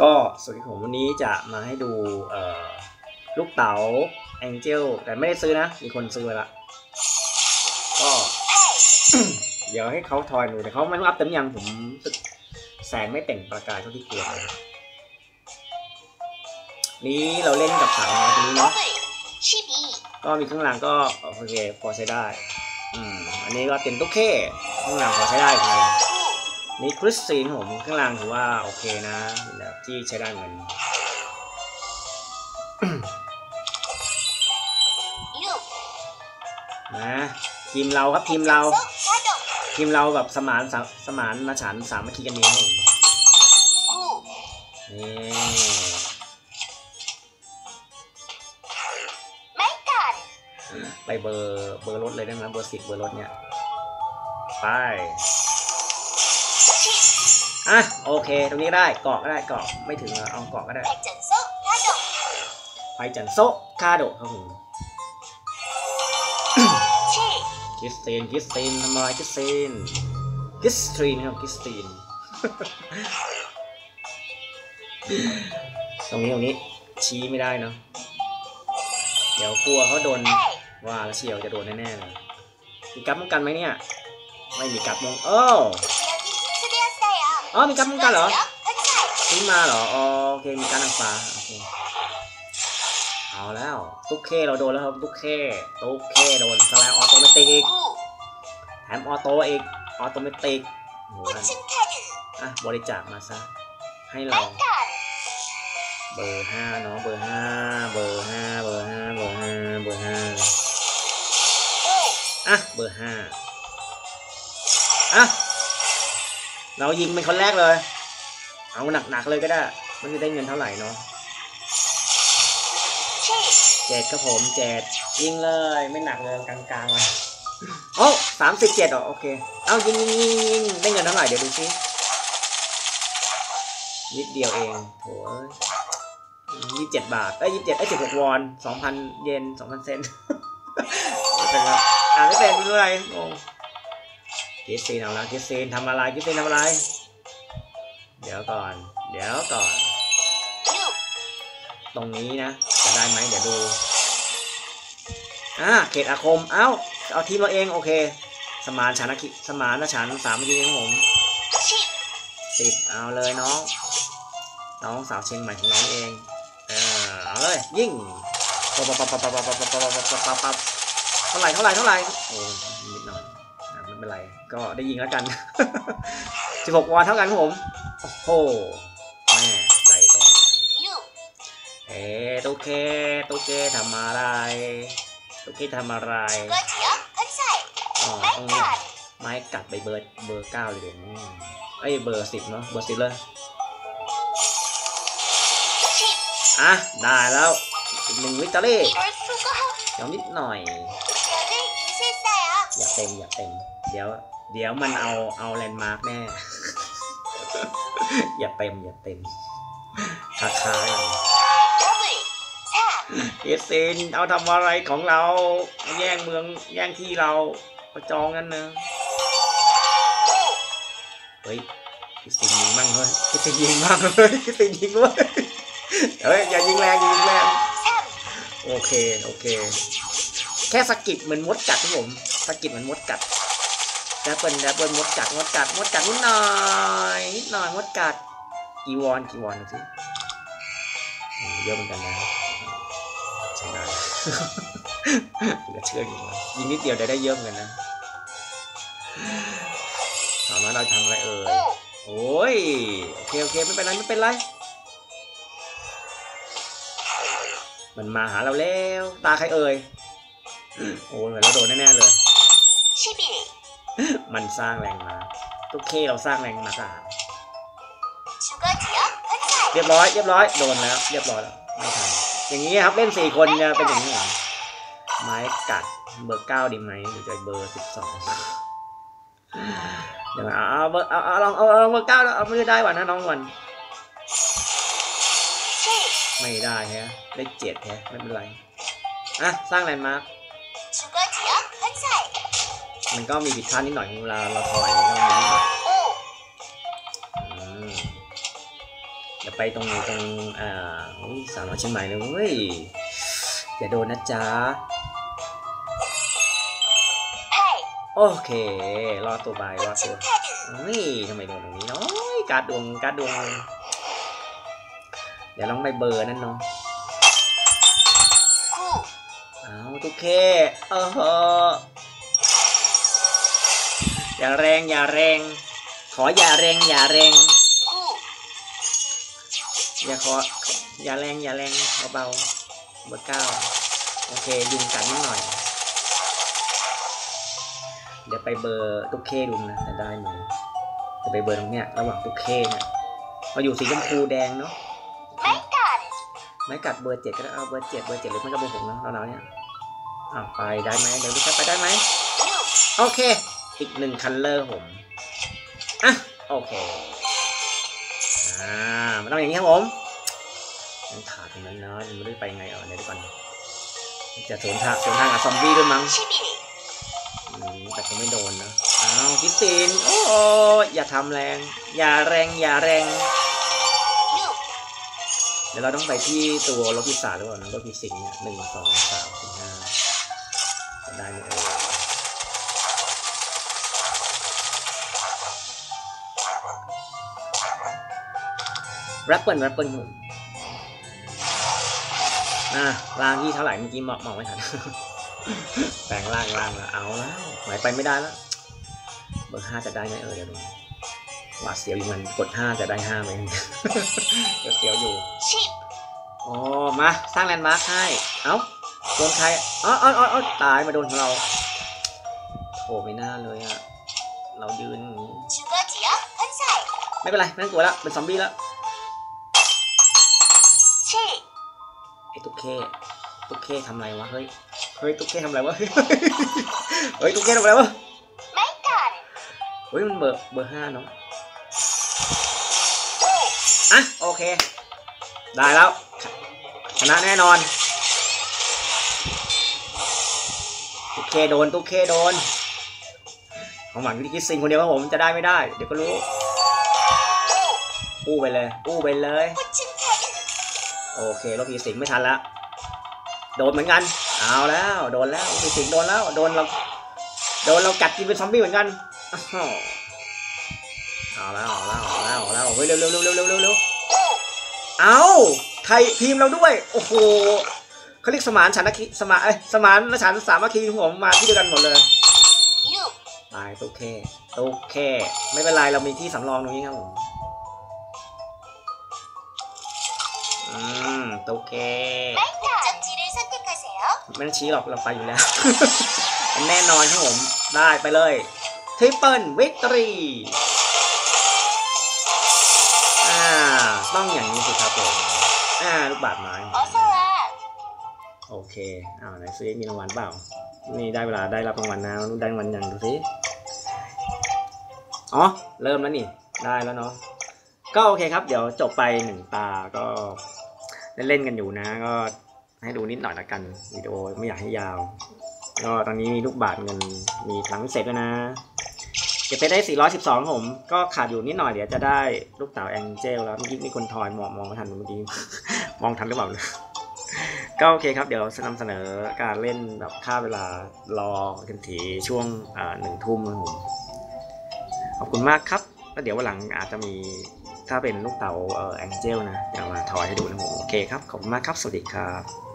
ก็สวัสดีผมวันนี้จะมาให้ดูลูกเต๋าแองเจลแต่ไม่ได้ซื้อนะ มีคนซื้อละก็ เดี๋ยวให้เขาทอยหนูแต่เขาไม่รับเต็มยังผมสึกแสงไม่แต่งประกายเท่าที่ควรนี้เราเล่นกับสาวน้อยคนนี้เนาะก็มีข้างหลังก็โอเคพอใช้ได้ อืมอันนี้ก็เต็มตุ๊กเข้ข้างหลังพอใช้ได้ครับ มีคริสตีนผมข้างล่างถือว่าโอเคนะแบบที่ใช้ได้เงินนะทีมเราครับทีมเรา ทีมเราแบบสมานสมานมาฉันสามัคคีกันนี้องนี่ไปเบอร์เบอร์รถเลยได้ไหมเบอร์สิบเบอร์รถเนี่ย ไป อะโอเค ตรงนี้ได้เกาะก็ได้เกาะไม่ถึงเอาเกาะก็ได้ไปจันโซคาโดครับผมคิสตินคิสตินทำลายคิสตินคิสตินครับคิสตินตรงนี้ตรงนี้ชี้ไม่ได้เนาะเดี๋ยวกลัวเขาโดนว่าแล้วเชียวจะโดนแน่ๆเลยมีกับป้องกันไหมเนี่ย ไม่มีกับมองเออ อ๋อมีการป้องกันเหรอขึ้นมาเหรอโอเคมีการนางฟ้าโอเคเอาแล้วตุ๊กเคเราโดนแล้วครับตุ๊กเคตุ๊กเคโดนสลายออโตเมติกอีกแถมออโต้อีกออโตเมติกโหอะบริจาคมาซะให้เราเบอร์ห้าน้องเบอร์ห้าเบอร์ห้าเบอร์ห้าเบอร์ห้าเบอร์ห้าอะเบอร์ห้าอะ เรายิงเป็นคนแรกเลย เอาหนักๆเลยก็ได้ มันจะได้เงินเท่าไหร่เนาะ，เจ็ดครับผมเจ็ดยิงเลยไม่หนักเลยกลางๆเลยโอ้สามสิบเจ็ดเหรอโอเค เอายิงยิงยิงยิงได้เงินเท่าไหร่เดี๋ยวดูซินิดเดียวเองโว้ยยี่สิบเจ็ดบาทเอ้ยยี่สิบเจ็ดไอ้สิบหกวอนสองพันเยนสองพันเซนไม่เป็นไรอ่านไม่เป็นไม่รู้อะไรงง กิสซีนเอาละกิสซีนทำอะไรกิสซีนทำอะไร เดี๋ยวก่อน เดี๋ยวก่อน，ตรงนี้นะจะได้ไหมเดี๋ยวดูอ่าเขตอาคม เอ้า เอาทีมเราเอง โอเค สมานฉันนะคิสมานนะฉันสามทีของผม，สิบเอาเลยน้อง น้องสาวเชียงใหม่ของน้องเอง เออเอาเลย ยิ่งปั๊บปั๊บปั๊บปั๊บปั๊บปั๊บปั๊บปั๊บปั๊บปับเท่าไหร่เท่าไหร่เท่าไหร่โอ้ เป็ไร ก็ได้ยิงแล้วกัน 16 วอนเท่ากันครับผม โอ้โหแม่ใจตรงเอ๊ตุ๊กเคตุ๊กเคทำอะไรตุ๊กเคทำอะไรอ๋อต้องไม้กัดไปเบอร์เบอร์เก้าเลยเดี๋ยวไอ้เบอร์สิบเนาะเบอร์สิบเลยอะได้แล้วหนึ่งวิตาลี่ยอมนิดหน่อย อยากเต็ม อยากเต็ม เดี๋ยว เดี๋ยวมันเอาเอาแลนด์มาร์กแน่ อย่าเต็ม อย่าเต็มคาคาเอสเซนเอาทำอะไรของเรา แย่งเมืองแย่งที่เราประจองกันนะเฮ้ยคิดสิยิงมั่งเฮ้ยคิดสิยิงมั่งเฮ้ยคิดสิยิงเว้ยเฮ้ยอย่ายิงแรงอย่ายิงแรงโอเค โอเค แค่สกิดเหมือนมดกัดครับผมสกิดเหมือนมดกัด แรบเบิลแรบเบิลมดกัดมดกัดมดกัดนิดหน่อยนิดหน่อยมดกัดกีวอนกีวอนสิเยอะเหมือนกันนะชนะเหลือเชื่ออยู่นะยิงนิดเดียวได้ได้เยอะเหมือนกันนะถามว่าเราทำอะไรเอ่ยโอ้ยโอเคโอเคไม่เป็นไรไม่เป็นไรมันมาหาเราแล้ว ตาใครเอ่ยโอ้ยเหมือนเราโดนแน่ๆเลย มันสร้างแรงมาตุ๊กเคเราสร้างแรงมาสามเรียบร้อยเรียบร้อยโดนแล้ว เรียบร้อยแล้วไม่ทันอย่างนี้ครับเล่นสี่คนจะเป็นอย่างนี้เหรอไม้กัดเบอร์เก้าดีไหมหรือจะเบอร์สิบสองเดี๋ยวเอาเอาเบอร์เอาเอาลองเอาเบอร์เก้าเอาไม่ได้วันนะน้องวันไม่ได้ฮะได้เจ็ดแฮะไม่เป็นไรอะสร้างแลนด์มาร์ค มันก็มีผิดพลาดนิดหน่อยเวลาเราถอยก็มีนิดหน่อยอย่าไปตรงตรงอ่าสาวน้อยเชียงใหม่เลยเว้ยอย่าโดนนะจ๊ะโอเค รอตัวใบรอตัวนี่ทำไมโดนตรงนี้น้อยการดวงการดวง เดี๋ยวลองไปเบอร์นั่นเนาะเอาทุกเคเออ อย่าแรงอย่าแรง ขออย่าแรงอย่าแรง อย่าขออย่าแรงอย่าแรงเบาเบอร์เก้าโอเคยุงกัดนิดหน่อย เดี๋ยวไปเบอร์ตุ๊กเคดูนะจะได้ไหมเดี๋ยวไปเบอร์ตรงเนี้ยระหว่างตุ๊กเคเนี่ยมาอยู่สีชมพูแดงเนาะไม่กัดไม่กัดเบอร์เจ็ดก็ได้เอาเบอร์เจ็ดเบอร์เจ็ดหรือไม่ก็เบอร์หกเนาะเราเนี่ยอ้าไปได้ไหมเดี๋ยวดูแครัไปได้ไหมโอเค อีกหนึ่งคันเลอร์ผม อะ โอเค อ่ามันต้องอย่างนี้ครับผมมันขาดตรงนั้นเนาะไม่ได้ไปไงเอาเดี๋ยวก่อนจะสวนทางสวนทางกับซอมบี้ด้วยมั้งแต่ก็ไม่โดนนะ อ้าวคิสติน โอ้อย่าทำแรง อย่าแรง อย่าแรง เดี๋ยวเราต้องไปที่ตัวรถพิศาหรือเปล่านะรถพิสิงเนี่ยหนึ่งสองสามสี่ห้าได้ไหมเออ แรปเปิลแรปเปิลผมอะล่างที่เท่าไหร่เมื่อกี้มองมองไม่ทันแต่งล่างล่างแล้วเอาแล้วหมายไปไม่ได้แล้วเบอร์ห้าจะได้ไหมเออเดี๋ยวดูหวาดเสียวอยู่มันกดห้าจะได้ห้าไหมเดี๋ยวเสียวอยู่อ๋อมาสร้างแลนด์มาร์คให้เอ้าโดนใครอ๋ออ๋ออ๋อตายมาโดนเราโอ้ไม่น่าเลยอะเรายืนไม่เป็นไรไม่ต้องกลัวแล้วเป็นซอมบี้แล้ว ไอ้ตุ๊กเคตุ๊กเคทำไรวะ เฮ้ย เฮ้ย ตุ๊กเคทำไรวะ เฮ้ย ตุ๊กเคทำไรวะ ไม่กัน เฮ้ย มันเบอร์ เบอร์ห้าเนาะอะ โอเค ได้แล้ว ชนะแน่นอน ตุ๊กเคโดน ตุ๊กเคโดนของหวังที่คิดซิงคนเดียวว่าผม จะได้ไม่ได้ เดี๋ยวก็รู้ อู้ไปเลย อู้ไปเลย โอเคลบพีสิงไม่ทันละโดนเหมือนกันเอาแล้วโดนแล้วพีสิงโดนแล้วโดนเราโดนเรากัดกินเป็นซอมบี้เหมือนกันอ้าวเอาแล้วเอาแล้วเอาแล้วเอาแล้วเฮ้ยเร็วเร็วเร็วเร็วเร็วเร็วเร็ว五เอาใครทีมเราด้วยโอ้โหเขาเรียกสมานฉันนะคิสมานเอ้ยสมานและฉันสามัคคีของผมมาที่เดียวกันหมดเลย六ตายตุ๊กแค่ตุ๊กแค่ไม่เป็นไรเรามีที่สำรองตรงนี้ครับผม โตเกไม่ต้องชี้หรอกเราไปอยู่แล้ว แน่นอนครับผมได้ไปเลยทริปเปิลวิกตอรี่อ่าต้องอย่างนี้สิครับผมอ่าลูกบาทไม้โอเคอ้าวไหนซื้อมีรางวัลเปล่า นี่ได้เวลาได้รับรางวัลนะได้รางวัลยังดูสิอ๋อเริ่มแล้วนี่ได้แล้วเนาะก็โอเคครับ เดี๋ยวจบไปหนึ่งตาก็ เล่นๆกันอยู่นะ ก็ให้ดูนิดหน่อยละกันวิดีโอไม่อยากให้ยาว ก็ตอนนี้มีลูกบาทเงินมีพลังพิเศษด้วยนะ เก็บไปได้ 412 ผม ก็ขาดอยู่นิดหน่อยเดี๋ยวจะได้ลูกเต๋าแองเจลแล้วเมื่อกี้มีคนทอยมองมองไม่ทันเมื่อกี้มองทันหรือเปล่าก็โอเคครับ เดี๋ยวจะนำเสนอการเล่นแบบค่าเวลารอกันทีช่วงหนึ่งทุ่มนะผม ขอบคุณมากครับ แล้วเดี๋ยววันหลังอาจจะมี ถ้าเป็นลูกเต๋าเอ่อแองเจลนะเดี๋ยวมาถอยให้ดูนะผมโอเคครับ ขอบคุณมากครับ สวัสดีครับ